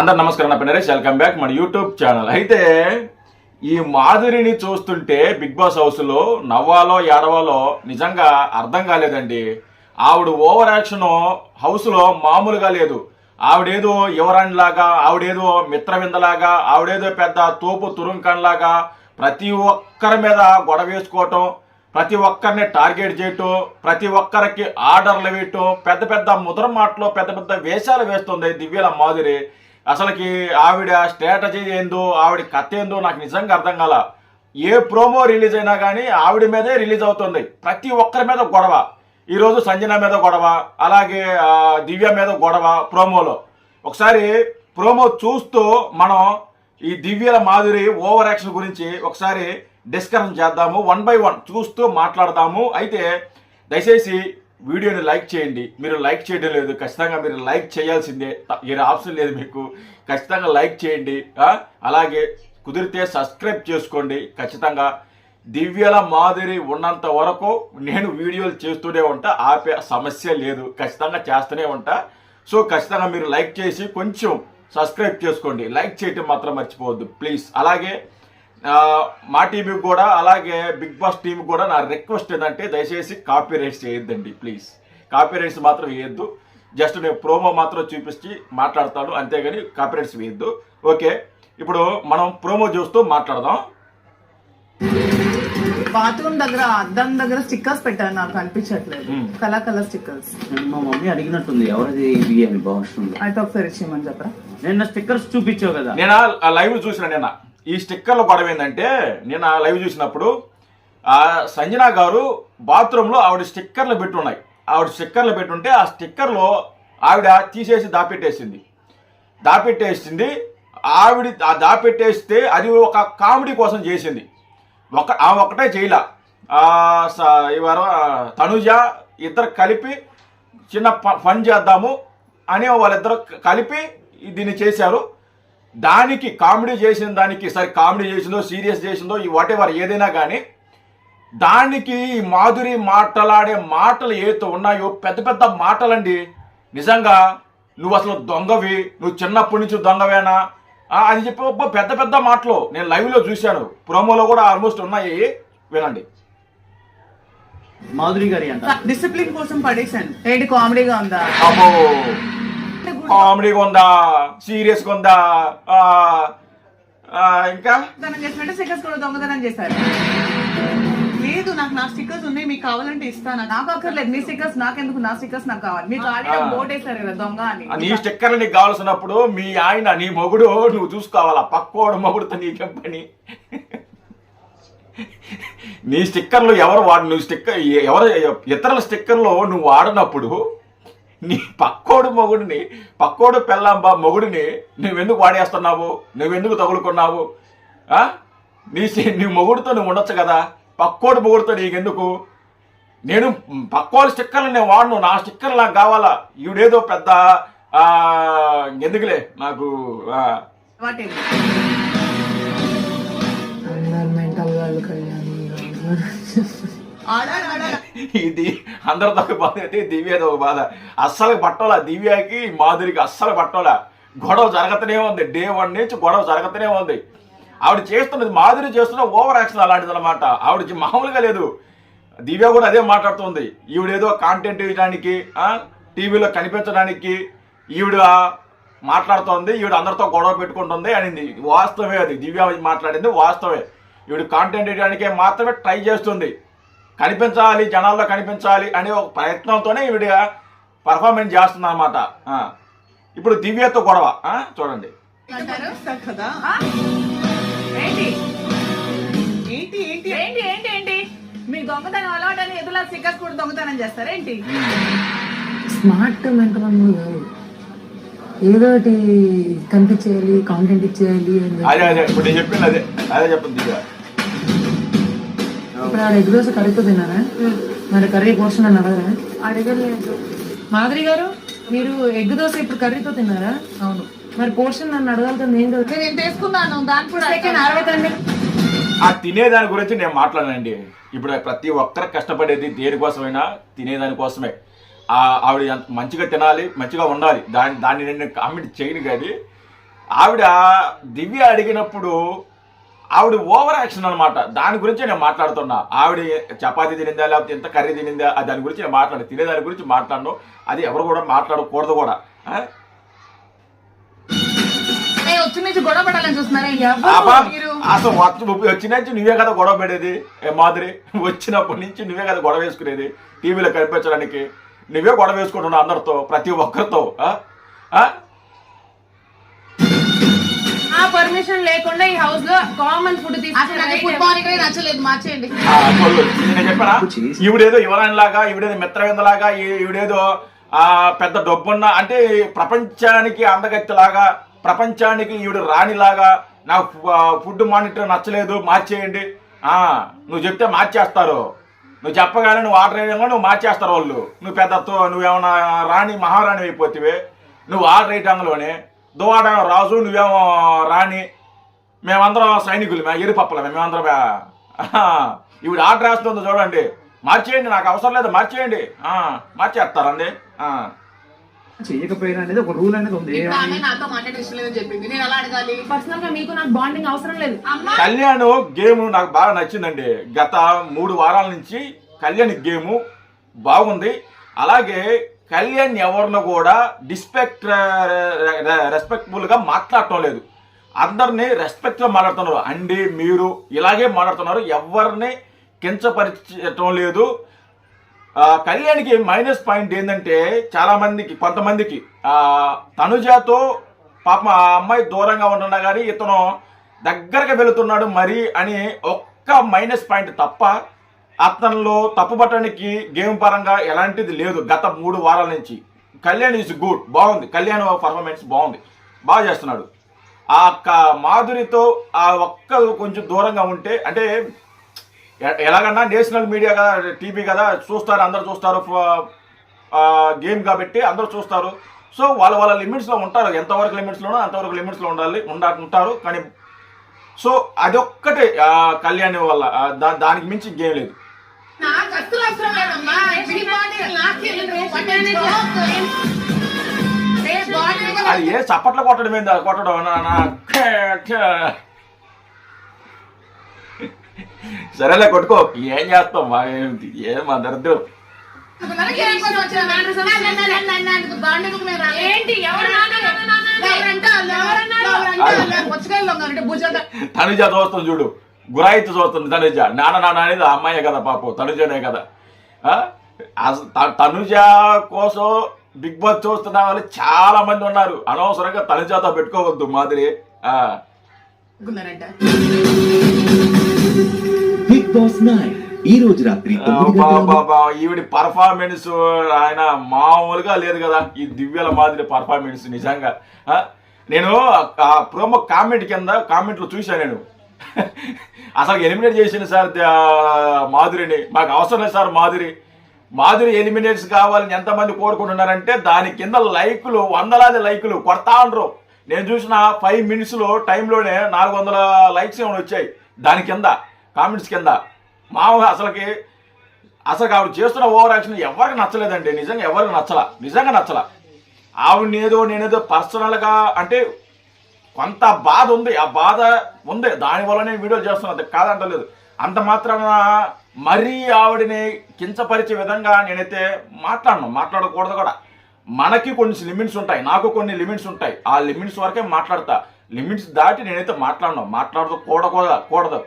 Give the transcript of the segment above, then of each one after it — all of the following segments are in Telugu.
అందరు నమస్కారం నా నరేష్. వెల్కమ్ బ్యాక్ మన యూట్యూబ్ ఛానల్ అయితే ఈ మాధురిని చూస్తుంటే బిగ్ బాస్ హౌస్లో నవ్వాలో ఏడవాలో నిజంగా అర్థం కాలేదండి. ఆవిడ ఓవర్ యాక్షన్ హౌస్లో మామూలుగా లేదు. ఆవిడేదో యువరాణి లాగా ఆవిడేదో మిత్రవిందలాగా ఆవిడేదో పెద్ద తోపు తురుంకన్లాగా ప్రతి ఒక్కరి మీద గొడవ వేసుకోవటం ప్రతి ఒక్కరిని టార్గెట్ చేయటం ప్రతి ఒక్కరికి ఆర్డర్లు వేయటం పెద్ద పెద్ద ముద్ర మాటలు పెద్ద పెద్ద వేషాలు వేస్తుంది దివ్యల మాధురి. అసలుకి ఆవిడ స్ట్రాటజీ ఏందో ఆవిడ కథ ఏందో నాకు నిజంగా అర్థం కాల. ఏ ప్రోమో రిలీజ్ అయినా కానీ ఆవిడ మీదే రిలీజ్ అవుతుంది. ప్రతి ఒక్కరి మీద గొడవ. ఈరోజు సంజన మీద గొడవ అలాగే దివ్య మీద గొడవ ప్రోమోలో. ఒకసారి ప్రోమో చూస్తూ మనం ఈ దివ్యల మాధురి ఓవర్ యాక్షన్ గురించి ఒకసారి డిస్కషన్ చేద్దాము. వన్ బై వన్ చూస్తూ మాట్లాడదాము అయితే దయచేసి వీడియోని లైక్ చేయండి. మీరు లైక్ చేయడం లేదు. ఖచ్చితంగా మీరు లైక్ చేయాల్సిందే. వేరే ఆప్షన్ లేదు మీకు. ఖచ్చితంగా లైక్ చేయండి. అలాగే కుదిరితే సబ్స్క్రైబ్ చేసుకోండి. ఖచ్చితంగా దివ్యల మాదిరి ఉన్నంత వరకు నేను వీడియోలు చేస్తూనే ఉంటా. ఆపే సమస్య లేదు. ఖచ్చితంగా చేస్తూనే ఉంటా. సో ఖచ్చితంగా మీరు లైక్ చేసి కొంచెం సబ్స్క్రైబ్ చేసుకోండి. లైక్ చేయటం మాత్రం మర్చిపోవద్దు. ప్లీజ్. అలాగే మా టీవీకి కూడా అలాగే బిగ్ బాస్ టీం కూడా నా రిక్వెస్ట్ ఏంటంటే దయచేసి కాపీ రైట్స్ చేయొద్దండి ప్లీజ్. కాపీ రైట్స్ మాత్రం వేయద్దు. జస్ట్ నేను ప్రోమో మాత్రం చూపించి మాట్లాడతాను అంతేగాని కాపీ రైట్స్ వేయద్దు. ఓకే ఇప్పుడు మనం ప్రోమో చూస్తూ మాట్లాడదాం. బాత్రూమ్ దగ్గర అద్దం దగ్గర స్టిక్కర్స్ పెట్టారు నాకు కనిపించట్లేదు Hmm. Colour colour stickers. మా మమ్మీ అడిగినట్టుంది ఎవరిది ఇవి అని బాగుంటుంది అయితే ఒకసారి ఇచ్చేయమని చెప్పరా? నిన్న స్టిక్కర్స్ చూపించావు కదా. నేను? లైవ్ చూసిన నిన్న ఈ స్టిక్కర్లో గొడవ ఏంటంటే నేను ఆ లైవ్ చూసినప్పుడు ఆ సంజన గారు బాత్రూంలో ఆవిడ స్టిక్కర్లు పెట్టున్నాయి. ఆవిడ స్టిక్కర్లు పెట్టుంటే ఆ స్టిక్కర్లో ఆవిడ తీసేసి దాపెట్టేసింది. దాపెట్టేసింది ఆవిడ ఆ దాపెట్టేస్తే అది ఒక కామెడీ కోసం చేసింది. ఒక ఆమె ఒకటే చేయలా. ఆ, స- తనుజ ఇద్దరు కలిపి చిన్న ప- పని చేద్దాము అని వాళ్ళిద్దరు కలిపి దీన్ని చేశారు. దానికి కామెడీ చేసిన దానికి సరే కామెడీ చేసిందో సీరియస్ చేసిందో ఈ వాట్ ఎవర్ ఏదైనా కానీ దానికి ఈ మాధురి మాటలాడే మాటలు ఏవైతే ఉన్నాయో పెద్ద పెద్ద మాటలండి. నిజంగా నువ్వు అసలు దొంగవి నువ్వు చిన్నప్పటి నుంచి దొంగవేనా? అని చెప్పి పెద్ద పెద్ద మాటలు. నేను లైవ్లో చూశాను. ప్రోమోలో కూడా ఆల్మోస్ట్ ఉన్నాయి. వినండి. మాధురి గారి అంట. డిసిప్లిన్ కోసం పడేశాను. ఏంటి కామెడీగా ఉందా? అమ్మో! కామెడీగా ఉందా సీరియస్గా ఉందా ఇంకా? దొంగతనం చేసినట్టే స్టిక్కర్స్ కూడా దొంగతనం చేశారు. లేదు నాకు నా స్టిక్కర్స్ ఉన్నాయి మీకు కావాలంటే ఇస్తాను. నాకు అక్కర్లేదు. మీ స్టిక్కర్స్ నాకెందుకు? నా స్టిక్కర్స్ నాకు కావాలి. మీకు ఆల్రెడీ. బోట్ వేశారు కదా దొంగ అని. నీ స్టిక్కర్లు నీకు కావాల్సినప్పుడు మీ ఆయన నీ మొగుడు నువ్వు చూసుకోవాలా? పక్కోడు మొగుడుతో నీకేం పని నీ స్టిక్కర్లు ఎవరు వాడు నువ్వు స్టిక్కర్ ఎవరు ఇతరుల స్టిక్కర్లు నువ్వు వాడినప్పుడు నీ పక్కోడు మొగుడిని పక్కోడు పెళ్ళాంబ మొగుడిని నువ్వెందుకు వాడేస్తున్నావు? నువ్వెందుకు తగులుకున్నావు? ఆ? నీ సి- నీ మొగుడితో నువ్వు ఉండొచ్చు కదా? పక్కోడు మొగుడితో నీకెందుకు? నేను పక్కోళ్ళ స్టిక్కర్లు నేను వాడను నా స్టిక్కర్లు నాకు కావాలా? ఈవిడేదో పెద్ద ఆ, ఎందుకులే నాకు ఆడాలి ఆడాలి. ఇది అందరితో ఒక బాధ అయితే దివ్యతో ఒక బాధ. అస్సలు పట్టాల దివ్యకి మాధురికి అస్సలు పట్టాల. గొడవ జరగతనే ఉంది. డే వన్ నుంచి గొడవ జరగతనే ఉంది. ఆవిడ చేస్తున్నది మాధురి చేస్తున్న ఓవర్ యాక్షన్ అలాంటిది అనమాట ఆవిడ మామూలుగా లేదు. దివ్య కూడా అదే మాట్లాడుతుంది. ఈవిడేదో కాంటెంట్ ఇవ్వడానికి టీవీలో కనిపించడానికి ఈవిడ మాట్లాడుతోంది. ఈవిడ అందరితో గొడవ పెట్టుకుంటుంది అనింది. వాస్తవే అది. దివ్య మాట్లాడింది వాస్తవే ఈవిడ కాంటెంట్ ఇవ్వడానికే మాత్రమే ట్రై చేస్తుంది. కనిపించాలి జనాల్లో కనిపించాలి అనే ఒక ప్రయత్నంతోనే ఈవిడ పర్ఫార్మెన్స్ చేస్తుంది అనమాట ఇప్పుడు దివ్యతో గొడవ. ఆ, చూడండి. అంటారు కదా. ఆ? ఏంటి? ఏంటి ఏంటి? ఏంటి ఏంటి ఏంటి? మీ దొంగతనం అలవాటని ఎదులా స్టిక్కర్స్ కూడా దొంగతనం చేస్తారా. ఏంటి? స్మార్ట్ మెంటల్ కాదు. ఏదో ఒకటి కనిపించేయాలి కాంటెంట్ ఇచ్చేయాలి అని. అదే అదే ఇప్పుడు నేను చెప్పింది అదే. అదే చెప్పింది ఆ ఎగ్ దోశ కర్రీతో తిన్నారా? మరి కర్రీ పోర్షన్ అని అడగరా అడగలేదు. మాధురి గారు మీరు ఎగ్ దోశ ఇప్పుడు కర్రీతో తిన్నారా? అవును. మరి పోర్షన్ నన్ను అడగాలి ఏం కదా నేను తీసుకున్నాను దాని కూడా సెకండ్ ఆ తినేదాని గురించి నేను మాట్లాడానండి. ఇప్పుడు ప్రతి ఒక్కరు కష్టపడేది దేనికోసమైనా తినేదాని కోసమే. ఆ ఆవిడ మంచిగా తినాలి మంచిగా ఉండాలి. దాని దాన్ని నేను కామెంట్ చేయను కానీ ఆవిడ దివ్య అడిగినప్పుడు ఆవిడ ఓవర్ యాక్షన్ అనమాట దాని గురించి నేను మాట్లాడుతున్నా. ఆవిడ చపాతీ తినిందా లేకపోతే ఎంత కర్రీ తినిందా దాని గురించి నేను మాట్లాడు తినే దాని గురించి మాట్లాడను. అది ఎవరు కూడా మాట్లాడకూడదు కూడా. అసలు వచ్చి వచ్చిన నుంచి నువ్వే కదా గొడవ పడేది ఏ మాదిరి? వచ్చినప్పటి నుంచి నువ్వే కదా గొడవ వేసుకునేది? టీవీలో కనిపించడానికి. నువ్వే గొడవ వేసుకుంటున్నావు అందరితో ప్రతి ఒక్కరితో. పర్మిషన్ లేకుండా ఈ హౌస్లో కామన్ ఫుడ్ నచ్చలేదు మార్చేయండి. నేను చెప్పానా? ఈవిడేదో యువరాణి లాగా ఈవిడేదో మిత్రవిందలాగా ఈ- ఈవిడేదో ఆ పెద్ద డబ్బున్న అంటే ప్రపంచానికి అందగత్తెలాగా ప్రపంచానికి ఈవిడ రాణిలాగా నాకు ఫుడ్ మానిటర్ నచ్చలేదు మార్చేయండి. ఆ నువ్వు చెప్తే మార్చేస్తారు. నువ్వు చెప్పగానే నువ్వు ఆర్డర్ వేయడంలో నువ్వు మార్చేస్తారు వాళ్ళు. నువ్వు పెద్ద తో- నువ్వేమన్నా రాణి మహారాణి అయిపోతివే. నువ్వు ఆర్డర్ వేయటంలోనే దువాడ రాజు నువ్వేమో రాణి. మేమందరం సైనికులు మేము ఎరిపప్పలమే మేమందరం ఈవిడ ఆర్డర్ వేస్తుంది చూడండి. మార్చేయండి నాకు అవసరం లేదు మార్చేయండి. ఆ, మార్చేస్తారండి. ఆ. చేయకపోయినా అనేది ఒక రూల్ అనేది ఉంది. ఇప్పుడు ఆమె నాతో మాట్లాడే ఇష్టం లేదని చెప్పింది. నేను ఎలా అడగాలి? పర్సనల్గా మీకు నాకు బాండింగ్ అవసరం లేదు. అమ్మ! కళ్యాణ్ గేమ్ నాకు బాగా నచ్చిందండి. గత మూడు వారాల నుంచి కళ్యాణ్ గేమ్ బాగుంది. అలాగే కళ్యాణ్ ఎవరిని కూడా డిస్పెక్ట్ రెస్పెక్టబుల్గా మాట్లాడటం లేదు. అందరినీ రెస్పెక్ట్గా మాట్లాడుతున్నారు. అండి మీరు ఇలాగే మాట్లాడుతున్నారు. ఎవరిని కించపరచటం లేదు. కళ్యాణ్కి మైనస్ పాయింట్ ఏంటంటే చాలా మందికి కొంతమందికి తనుజాతో పాప ఆ అమ్మాయి దూరంగా ఉంటున్నా కానీ ఇతను దగ్గరగా వెళుతున్నాడు మరి అని ఒక్క మైనస్ పాయింట్ తప్ప అతనిలో తప్పుపట్టడానికి గేమ్ పరంగా ఎలాంటిది లేదు. గత మూడు వారాల నుంచి. కళ్యాణ్ ఈజ్ గుడ్ బాగుంది. కళ్యాణ్ పర్ఫార్మెన్స్ బాగుంది. బాగా చేస్తున్నాడు. ఆ ఒక్క మాధురితో ఆ ఒక్క కొంచెం దూరంగా ఉంటే అంటే ఎలాగన్నా నేషనల్ మీడియా కదా టీవీ కదా చూస్తారు అందరు చూస్తారు గేమ్ కాబట్టి అందరూ చూస్తారు. సో వాళ్ళ వాళ్ళ లిమిట్స్లో ఉంటారు. ఎంతవరకు లిమిట్స్లోనో అంతవరకు లిమిట్స్లో ఉండాలి ఉండా ఉంటారు. కానీ సో అదొక్కటే ఆ, కళ్యాణ్ వల్ల. దా- దానికి మించి గేమ్ లేదు. నాకు అస్సలు అవసరం లేదమ్మా కదా. అది ఏ చప్పట్లు కొట్టడం ఏంది అది కొట్టడం సరేలే కొట్టుకో ఏం చేస్తాం మా ఏంటి ఏం మా దరిద్రం మనకి ఏం పని వచ్చింది? నా- నా- నా- నా- నా- నా- నా బాండింగ్ మీద రాలేదు. ఏంటి ఎవరు నాన్న, నాన్న, నాన్న అని? ఎవరంటే వాళ్ళు, ఎవరంటే వాళ్ళు. పుచ్చకాయలు దొంగలంటే భుజాలు తనుజ చూస్తుంది చూడు గురాయితు చూస్తుంది తనుజ. నాన్న నాన్న అనేది ఆ అమ్మాయే కదా పాపం తనుజనే కదా. తనుజ కోసం బిగ్ బాస్ చూస్తున్న వాళ్ళు చాలా మంది ఉన్నారు. అనవసరంగా తనుజాతో పెట్టుకోవద్దు మాదిరి. బిగ్ బాస్ ఈ రోజు రాత్రి ఈవిడి పర్ఫార్మెన్స్ ఆయన మామూలుగా లేదు కదా. ఈ దివ్యల మాదిరి పర్ఫార్మెన్స్ నిజంగా? నేను ఆ ప్రోమో కామెంట్ కింద కామెంట్లు చూశాను నేను. అసలు ఎలిమినేట్ చేసిన సార్ మాధురిని. మాకు అవసరం లేదు సార్ మాధురి. మాధురి ఎలిమినేట్స్ కావాలని ఎంతమంది కోరుకుంటున్నారంటే దాని కింద లైకులు వందలాది లైకులు కొడతా ఉండరు. నేను చూసిన ఫైవ్ మినిట్స్లో టైంలోనే నాలుగు వందల లైక్స్ ఏమైనా వచ్చాయి. దాని కింద కామెంట్స్ కింద. మామూలు అసలుకి అసలు ఆవిడ చేస్తున్న ఓవర్ యాక్షన్ ఎవరికి నచ్చలేదండి. నిజంగా ఎవరికి నచ్చలా నిజంగా నచ్చలా. ఆవిడ ఏదో నేనేదో పర్సనల్గా అంటే కొంత బాధ ఉంది. ఆ బాధ ఉంది. దాని వల్లనే వీడియో చేస్తున్నది కాదంటలేదు. అంత మాత్రాన మరీ ఆవిడని కించపరిచే విధంగా నేనైతే మాట్లాడను. మాట్లాడకూడదు కూడా. మనకి కొన్ని లిమిట్స్ ఉంటాయి. నాకు కొన్ని లిమిట్స్ ఉంటాయి. ఆ లిమిట్స్ వరకే మాట్లాడతా. లిమిట్స్ దాటి నేనైతే మాట్లాడను. మాట్లాడదు కూడకూడదు కూడదు.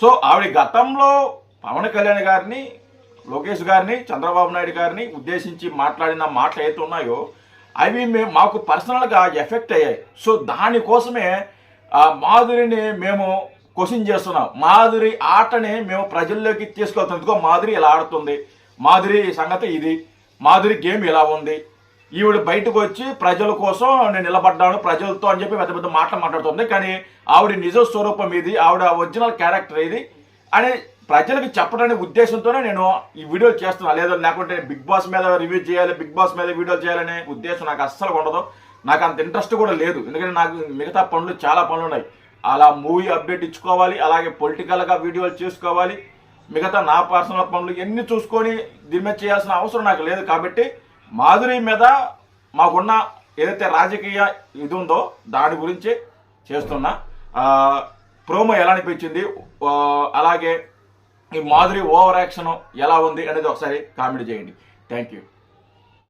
సో ఆవిడ గతంలో పవన్ కళ్యాణ్ గారిని లోకేష్ గారిని చంద్రబాబు నాయుడు గారిని ఉద్దేశించి మాట్లాడిన మాటలు అయితే ఉన్నాయో అవి మేము మాకు పర్సనల్గా ఎఫెక్ట్ అయ్యాయి. సో దానికోసమే ఆ మాధురిని మేము క్వశ్చన్ చేస్తున్నాం. మాధురి ఆటని మేము ప్రజల్లోకి తీసుకెళ్తాం ఎందుకో మాధురి ఇలా ఆడుతుంది. మాధురి సంగతి ఇది. మాధురి గేమ్ ఇలా ఉంది. ఈవిడ బయటకు వచ్చి ప్రజల కోసం నేను నిలబడ్డాను ప్రజలతో అని చెప్పి పెద్ద పెద్ద మాటలు మాట్లాడుతుంది. కానీ ఆవిడ నిజ స్వరూపం ఇది. ఆవిడ ఒరిజినల్ క్యారెక్టర్ ఇది. అని ప్రజలకు చెప్పడానికి ఉద్దేశంతోనే నేను ఈ వీడియోలు చేస్తున్నా. లేదా లేకుంటే బిగ్ బాస్ మీద రివ్యూ చేయాలి బిగ్ బాస్ మీద వీడియో చేయాలనే ఉద్దేశం నాకు అస్సలు ఉండదు. నాకు అంత ఇంట్రెస్ట్ కూడా లేదు. ఎందుకంటే నాకు మిగతా పనులు చాలా పనులు ఉన్నాయి. అలా మూవీ అప్డేట్ ఇచ్చుకోవాలి అలాగే పొలిటికల్గా వీడియోలు చేసుకోవాలి మిగతా నా పర్సనల్ పనులు ఎన్ని చూసుకొని దీని మీద చేయాల్సిన అవసరం నాకు లేదు. కాబట్టి మాధురి మీద మాకున్న ఏదైతే రాజకీయ ఇది ఉందో దాని గురించి చేస్తున్నా. ప్రోమో ఎలా అనిపించింది? అలాగే ఈ మాధురి ఓవర్ యాక్షన్ ఎలా ఉంది అనేది ఒకసారి కామెంట్ చేయండి. Thank you